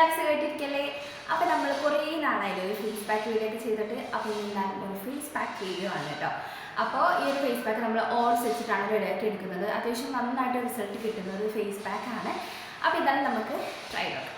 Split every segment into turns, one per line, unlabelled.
എല്ലാവരും കേട്ടിരിക്കല്ലേ? അപ്പോൾ നമ്മൾ കുറേ നാളായില്ലേ ഒരു ഫേസ് പാക്ക് വീഡിയോ ഒക്കെ ചെയ്തിട്ട് അപ്പോൾ എന്താണ് ഒരു ഫേസ് പാക്ക് ആണ് കേട്ടോ. അപ്പോൾ ഈ ഒരു ഫേസ് പാക്ക് നമ്മൾ ഓട്സ് വെച്ചിട്ടാണ് റെഡിയാക്കി എടുക്കുന്നത്. അത്യാവശ്യം നന്നായിട്ട് റിസൾട്ട് കിട്ടുന്ന ഒരു ഫേസ് പാക്ക് ആണ്. അപ്പോൾ ഇതാണ് നമുക്ക് ട്രൈ നോക്കാം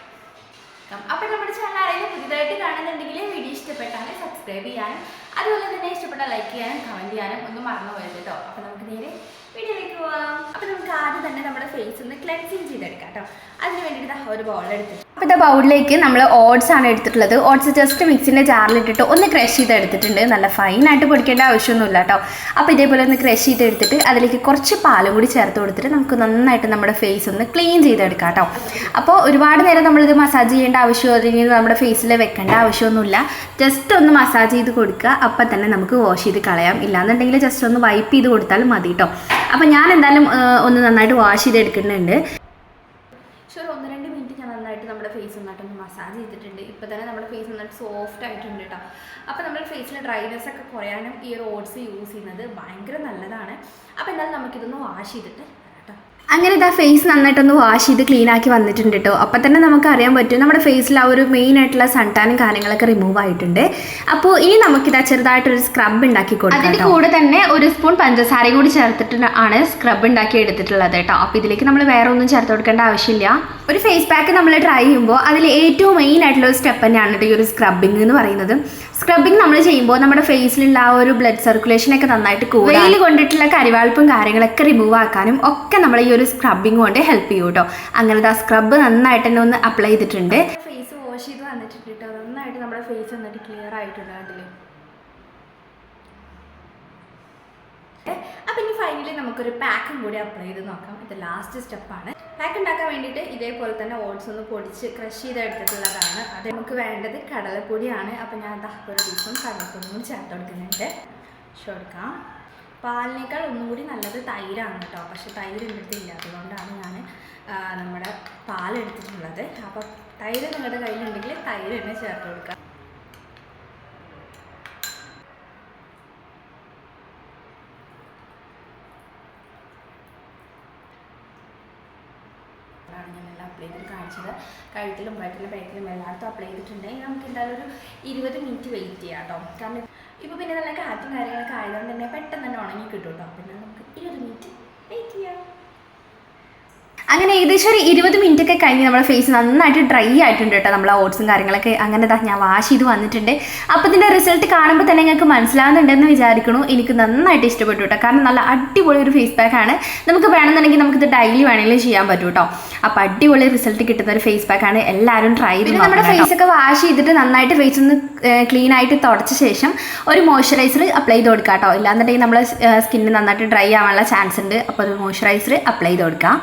അപ്പോൾ നമ്മുടെ ചാനൽ ആരെങ്കിലും പുതിയതായിട്ട് കാണുന്നുണ്ടെങ്കിൽ വീഡിയോ ഇഷ്ടപ്പെട്ടാൽ സബ്സ്ക്രൈബ് ചെയ്യാനും അതുപോലെ തന്നെ ഇഷ്ടപ്പെട്ട ലൈക്ക് ചെയ്യാനും കമന്റ് ചെയ്യാനും ഒന്നും മറന്നു പോയത് കേട്ടോ. അപ്പോൾ നമുക്ക് നേരെ വീഡിയോയിലേക്ക് പോവാം. അപ്പോൾ നമുക്ക് ആദ്യം തന്നെ നമ്മുടെ ഫേസ് ഒന്ന് ക്ലെൻസിങ് ചെയ്തെടുക്കാം കേട്ടോ അതിന് വേണ്ടിയിട്ട് ഒരു ബോൾ എടുത്തിട്ട് അപ്പോൾ ഇതാ ബൗളിലേക്ക് നമ്മൾ ഓട്സ് ആണ് എടുത്തിട്ടുള്ളത്. ഓട്സ് ജസ്റ്റ് മിക്സിന്റെ ജാറിലിട്ടിട്ട് ഒന്ന് ക്രഷ് ചെയ്ത് എടുത്തിട്ടുണ്ട് നല്ല ഫൈനായിട്ട് പൊടിക്കേണ്ട ആവശ്യമൊന്നുമില്ല കേട്ടോ അപ്പോൾ ഇതേപോലെ ഒന്ന് ക്രഷ് ചെയ്ത് എടുത്തിട്ട് അതിലേക്ക് കുറച്ച് പാലും കൂടി ചേർത്ത് കൊടുത്തിട്ട് നമുക്ക് നന്നായിട്ട് നമ്മുടെ ഫേസ് ഒന്ന് ക്ലീൻ ചെയ്തെടുക്കാം കേട്ടോ അപ്പോൾ ഒരുപാട് നേരം നമ്മളിത് മസാജ് ചെയ്യേണ്ട ആവശ്യമോ അല്ലെങ്കിൽ നമ്മുടെ ഫേസിൽ വെക്കേണ്ട ആവശ്യമൊന്നുമില്ല ജസ്റ്റ് ഒന്ന് മസാജ് ചെയ്ത് കൊടുക്കുക. അപ്പം തന്നെ നമുക്ക് വാഷ് ചെയ്ത് കളയാം. ഇല്ലാന്നുണ്ടെങ്കിൽ ജസ്റ്റ് ഒന്ന് വൈപ്പ് ചെയ്ത് കൊടുത്താലും മതി കേട്ടോ അപ്പോൾ ഞാൻ എന്തായാലും ഒന്ന് നന്നായിട്ട് വാഷ് ചെയ്ത് എടുക്കുന്നുണ്ട് പക്ഷെ ഒരു ഒന്ന് രണ്ട് മിനിറ്റ് ഞാൻ നന്നായിട്ട് നമ്മുടെ ഫേസ് നന്നായിട്ട് ഒന്ന് മസാജ് ചെയ്തിട്ടുണ്ട്. ഇപ്പോൾ തന്നെ നമ്മുടെ ഫേസ് നന്നായിട്ട് സോഫ്റ്റ് ആയിട്ടുണ്ട് കേട്ടോ അപ്പോൾ നമ്മുടെ ഫേസിലെ ഡ്രൈനെസ് ഒക്കെ കുറയാനും ഈ ഒരു ഓട്സ് യൂസ് ചെയ്യുന്നത് ഭയങ്കര നല്ലതാണ്. അപ്പോൾ എന്തായാലും നമുക്കിതൊന്ന് വാഷ് ചെയ്തിട്ട് അങ്ങനെ ഇതാ ഫേസ് നന്നായിട്ടൊന്ന് വാഷ് ചെയ്ത് ക്ലീൻ ആക്കി വന്നിട്ടുണ്ട് കേട്ടോ അപ്പം തന്നെ നമുക്ക് അറിയാൻ പറ്റും നമ്മുടെ ഫേസിൽ ആ ഒരു മെയിൻ ആയിട്ടുള്ള സൺടാനും കാര്യങ്ങളൊക്കെ റിമൂവ് ആയിട്ടുണ്ട്. അപ്പോൾ ഇനി നമുക്കിതാ ചെറുതായിട്ടൊരു സ്ക്രബ് ഉണ്ടാക്കി കൊടുക്കാം അതിന്റെ കൂടെ തന്നെ ഒരു സ്പൂൺ പഞ്ചസാരയും കൂടി ചേർത്തിട്ട് ആണ് സ്ക്രബ് ഉണ്ടാക്കി എടുത്തിട്ടുള്ളത് കേട്ടോ അപ്പോൾ ഇതിലേക്ക് നമ്മൾ വേറെ ഒന്നും ചേർത്ത് കൊടുക്കേണ്ട ആവശ്യമില്ല. ഒരു ഫേസ് പാക്ക് നമ്മൾ ട്രൈ ചെയ്യുമ്പോൾ അതിൽ ഏറ്റവും മെയിൻ ആയിട്ടുള്ള ഒരു സ്റ്റെപ്പ് തന്നെയാണ് കേട്ടോ ഈ ഒരു സ്ക്രബിങ് എന്ന് പറയുന്നത്. സ്ക്രബിങ് നമ്മൾ ചെയ്യുമ്പോൾ നമ്മുടെ ഫേസിലുള്ള ആ ഒരു ബ്ലഡ് സർക്കുലേഷൻ ഒക്കെ നന്നായിട്ട് കൂടും വെയിൽ കൊണ്ടിട്ടുള്ള കരിവാൾപ്പും കാര്യങ്ങളൊക്കെ റിമൂവ് ആക്കാനും ഒക്കെ നമ്മൾ ഈ ഒരു സ്ക്രബിങ് കൊണ്ട് ഹെൽപ്പ് ചെയ്യും കേട്ടോ അങ്ങനത്തെ ആ സ്ക്രബ് നന്നായിട്ട് തന്നെ ഒന്ന് അപ്ലൈ ചെയ്തിട്ടുണ്ട്. ഫേസ് വാഷ് ചെയ്ത് വന്നിട്ടുണ്ട് കേട്ടോ നന്നായിട്ട് നമ്മുടെ ഫേസ് വന്നിട്ട് ക്ലിയർ ആയിട്ടുണ്ട് അതിൽ അപ്പം ഇനി ഫൈനലി നമുക്കൊരു പാക്കും കൂടി അപ്ലൈ ചെയ്ത് നോക്കാം. ഇത് ലാസ്റ്റ് സ്റ്റെപ്പാണ് പാക്ക് ഉണ്ടാക്കാൻ വേണ്ടിയിട്ട് ഇതേപോലെ തന്നെ ഓട്സ് ഒന്ന് പൊടിച്ച് ക്രഷ് ചെയ്തെടുത്തിട്ടുള്ളതാണ് അത് നമുക്ക് വേണ്ടത് കടലപ്പൊടിയാണ്. അപ്പം ഞാൻ ദാ ഒരു ദിവസം കടലപ്പൊടിയും കൂടി ചേർത്ത് കൊടുക്കുന്നുണ്ട്. കൊടുക്കാം. പാലിനേക്കാൾ ഒന്നും കൂടി നല്ലത് തൈരാണ് കേട്ടോ. പക്ഷെ തൈര് എന്റെ അതുകൊണ്ടാണ് ഞാൻ നമ്മുടെ പാലെടുത്തിട്ടുള്ളത്. അപ്പോൾ തൈര് നിങ്ങളുടെ കയ്യിലുണ്ടെങ്കിൽ തൈര് തന്നെ ചേർത്ത് കൊടുക്കാം. ആണ് ഞാൻ എല്ലാം അപ്ലൈ ചെയ്ത് കാണിച്ചത്. കഴുത്തിലും വയറ്റിലും ബാക്കിലും എല്ലായിടത്തും അപ്ലൈ ചെയ്തിട്ടുണ്ടെങ്കിൽ നമുക്ക് എന്തായാലും ഒരു ഇരുപത് മിനിറ്റ് വെയിറ്റ് ചെയ്യാം കേട്ടോ കാരണം ഇപ്പോൾ പിന്നെ നല്ല കാറ്റും കാര്യങ്ങളൊക്കെ ആയതുകൊണ്ട് തന്നെ പെട്ടെന്ന് തന്നെ ഉണങ്ങി കിട്ടും കേട്ടോ പിന്നെ നമുക്ക് ഇരുപത് മിനിറ്റ് അങ്ങനെ ഏകദേശം ഒരു ഇരുപത് മിനിറ്റ് ഒക്കെ കഴിഞ്ഞ് നമ്മുടെ ഫേസ് നന്നായിട്ട് ഡ്രൈ ആയിട്ടുണ്ട് കേട്ടോ നമ്മളെ ഓട്സും കാര്യങ്ങളൊക്കെ. അങ്ങനെ ഞാൻ വാഷ് ചെയ്ത് വന്നിട്ടുണ്ട്. അപ്പോൾ ഇതിന്റെ റിസൾട്ട് കാണുമ്പോൾ തന്നെ നിങ്ങൾക്ക് മനസ്സിലാവുന്നുണ്ടെന്ന് വിചാരിക്കണു എനിക്ക് നന്നായിട്ട് ഇഷ്ടപ്പെട്ടു കേട്ടോ. കാരണം നല്ല അടിപൊളി ഒരു ഫേസ് പാക്ക് ആണ്. നമുക്ക് വേണമെന്നുണ്ടെങ്കിൽ നമുക്കിത് ഡെയിലി വേണമെങ്കിലും ചെയ്യാൻ പറ്റും കേട്ടോ. അപ്പോൾ അടിപൊളി റിസൾട്ട് കിട്ടുന്ന ഒരു ഫേസ് പാക്ക് ആണ്. എല്ലാവരും ട്രൈ ചെയ്ത് നമ്മുടെ ഫേസ് ഒക്കെ വാഷ് ചെയ്തിട്ട് നന്നായിട്ട് ഫേസ് ഒന്ന് ക്ലീൻ ആയിട്ട് തുടച്ച ശേഷം ഒരു മോയ്സ്ചറൈസർ അപ്ലൈ ചെയ്ത് കൊടുക്കുക കേട്ടോ. ഇല്ലാന്നുണ്ടെങ്കിൽ നമ്മുടെ സ്കിന്ന് നന്നായിട്ട് ഡ്രൈ ആവാനുള്ള ചാൻസ് ഉണ്ട്. അപ്പോൾ ഒരു മോയ്സ്ചറൈസർ അപ്ലൈ ചെയ്ത് കൊടുക്കാം.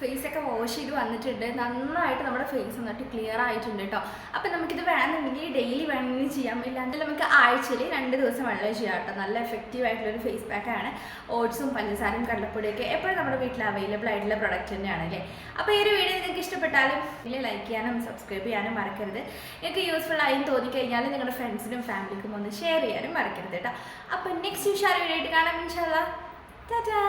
ഫേസ് ഒക്കെ വാഷ് ചെയ്ത് വന്നിട്ടുണ്ട്. നന്നായിട്ട് നമ്മുടെ ഫേസ് എന്നിട്ട് ക്ലിയർ ആയിട്ടുണ്ട് കേട്ടോ അപ്പം നമുക്കിത് വേണമെന്നുണ്ടെങ്കിൽ ഡെയിലി വേണമെങ്കിൽ ചെയ്യാം. ഇല്ലാണ്ട് നമുക്ക് ആഴ്ചയിൽ രണ്ട് ദിവസം വെള്ളം ചെയ്യാം കേട്ടോ നല്ല എഫക്റ്റീവ് ആയിട്ടുള്ള ഒരു ഫേസ് പാക്കാണ് ഓട്സും പഞ്ചസാരയും കടലപ്പൊടിയൊക്കെ എപ്പോഴും നമ്മുടെ വീട്ടിൽ അവൈലബിൾ ആയിട്ടുള്ള പ്രൊഡക്റ്റ് തന്നെയാണ് അല്ലേ? അപ്പോൾ ഈ ഒരു വീഡിയോ നിങ്ങൾക്ക് ഇഷ്ടപ്പെട്ടാലും ലൈക്ക് ചെയ്യാനും സബ്സ്ക്രൈബ് ചെയ്യാനും മറക്കരുത്. നിങ്ങൾക്ക് യൂസ്ഫുൾ ആയി തോന്നിക്കഴിഞ്ഞാൽ നിങ്ങളുടെ ഫ്രണ്ട്സിനും ഫാമിലിക്കും ഒന്ന് ഷെയർ ചെയ്യാനും മറക്കരുത് കേട്ടോ അപ്പോൾ നെക്സ്റ്റ് വിഷയം വീഡിയോ ആയിട്ട് കാണാം ഇൻഷാല്ലാ ടാറ്റാ